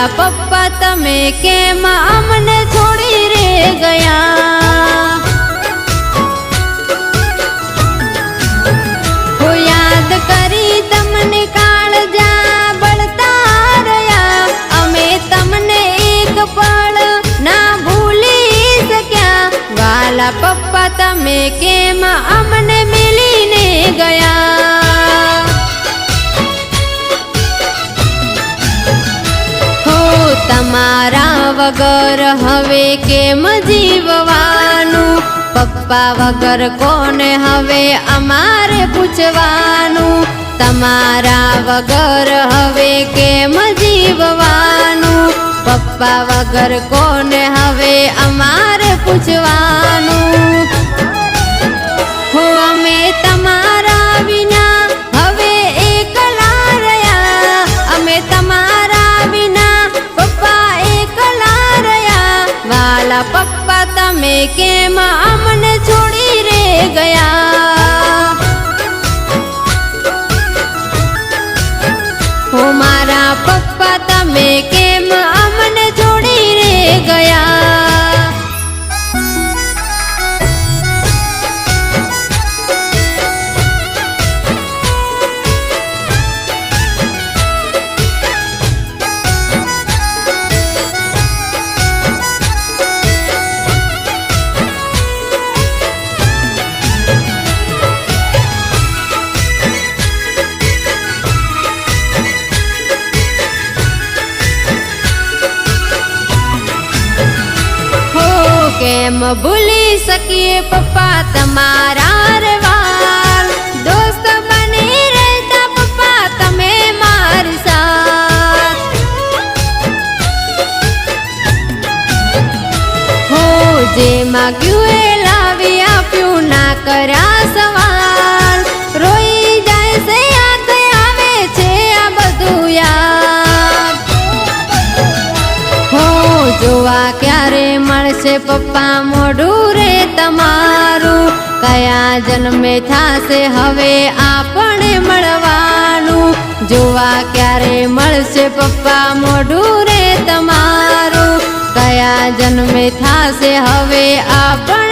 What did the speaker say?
વાલા પપ્પા તમે કેમ અમને છોડી રે ગયા? હો યાદ કરી તમને કાળજા બળતા રહ્યા, અમે તમને એક પળ ના ભૂલી શક્યા. વાલા પપ્પા તમે કેમ અમને મિલીને ગયા? વગર હવે કેમ જીવવાનું? પપ્પા વગર કોને હવે અમારે પૂછવાનું? તમારા વગર હવે કેમ જીવવાનું? પપ્પા વગર કોને હવે અમારે પૂછવાનું? પપ્પા તમે કેમ અમને છોડી રે ગયા? કેમ ભૂલી શકીએ પપ્પા તમારા રવાલ દોસ્ત બની રહેતા પપ્પા તમે મારી સાથ. હો જે માગ્યું એ લાવી આપ્યું, ના કર્યા સવાલ મળશે પપ્પા મોઢું રે તમારું. કયા જન્મે થાશે હવે આપણે મળવાનું. જોવા ક્યારે મળશે પપ્પા મોઢું રે તમારું. કયા જન્મે થાશે હવે આપણે